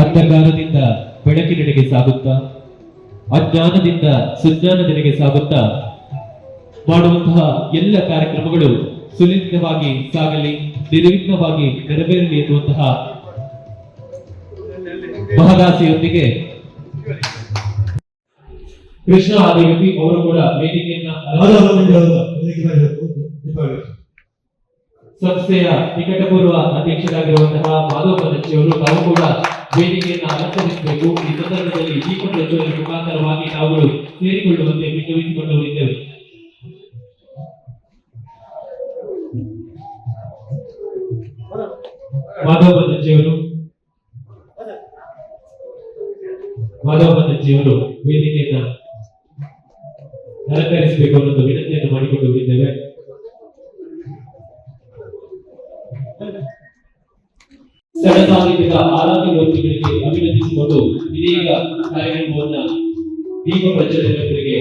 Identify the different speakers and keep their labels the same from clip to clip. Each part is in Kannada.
Speaker 1: ಅಂಧಕಾರದಿಂದ ಬೆಳಕಿನೆಡೆಗೆ ಸಾಗುತ್ತಾ ಅಜ್ಞಾನದಿಂದ ಸುಜ್ಞಾನದೆಡೆಗೆ ಸಾಗುತ್ತಾ ಮಾಡುವಂತಹ ಎಲ್ಲ ಕಾರ್ಯಕ್ರಮಗಳು ಸುಲಿತವಾಗಿ ಸಾಗಲಿ, ನಿರ್ವಿಘ್ನವಾಗಿ ನೆರವೇರಲಿ ಎನ್ನುವಂತಹ ಮಹದಾಸೆಯೊಂದಿಗೆ ಕೃಷ್ಣ ಆದಿಗತಿ ಅವರು ಕೂಡ ವೇದಿಕೆಯನ್ನ ಸಂಸ್ಥೆಯ ನಿಕಟಪೂರ್ವ ಅಧ್ಯಕ್ಷರಾಗಿರುವಂತಹ ಮಾಧವ ಅವರು ತಾವು ಕೂಡ ವೇದಿಕೆಯನ್ನು ಅಲಂಕರಿಸಬೇಕು. ಈ ಸಂದರ್ಭದಲ್ಲಿ ದೀಪ ಪ್ರಜ್ವಲನ ಮುಖಾಂತರವಾಗಿ ನಾವುಗಳು ಸೇರಿಕೊಳ್ಳುವಂತೆ ವಿನ್ನವಿಸಿಕೊಳ್ಳುತ್ತಿದ್ದೇವೆ ಮಾಧವ ಅವರು ಮಾಧವ ಅವರು ವೇದಿಕೆಯನ್ನ ಅಲಂಕರಿಸಬೇಕು ಅನ್ನೋದು ವಿನಂತಿಯನ್ನು ಮಾಡಿಕೊಂಡು ಹೋಗಿದ್ದೇವೆ ಸಡಸಾಗಿದ್ದ ಆರಾಧ್ಯ ಮೂರ್ತಿಗಳಿಗೆ ಅಭಿನಂದಿಸಿಕೊಂಡು ಇದೀಗ ಕಾರ್ಯಕ್ರಮವನ್ನ ದೀಪ ಪ್ರಜ್ವಲನೆಯವರಿಗೆ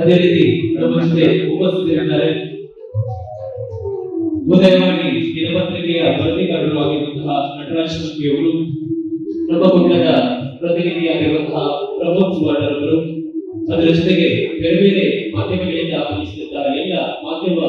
Speaker 1: ಅದೇ ರೀತಿ ನಮ್ಮ ಜೊತೆ ಉಪಸ್ಥಿತರಿದ್ದಾರೆ. ಉದಯವಾಣಿ ದಿನಪತ್ರಿಕೆಯ ವರದಿಗಾರರು ಆಗಿರುವಂತಹ ನಟರಾಜ್ ಅವರು, ನಮ್ಮ ಕುಟುಂಬದ ಪ್ರಮೋದ್ ಅದರ ಜೊತೆಗೆ ಬೇರೆ ಬೇರೆ ಮಾಧ್ಯಮಗಳಿಂದ ಆಗಮಿಸಿದಂತಹ ಎಲ್ಲ ಮಾಧ್ಯಮ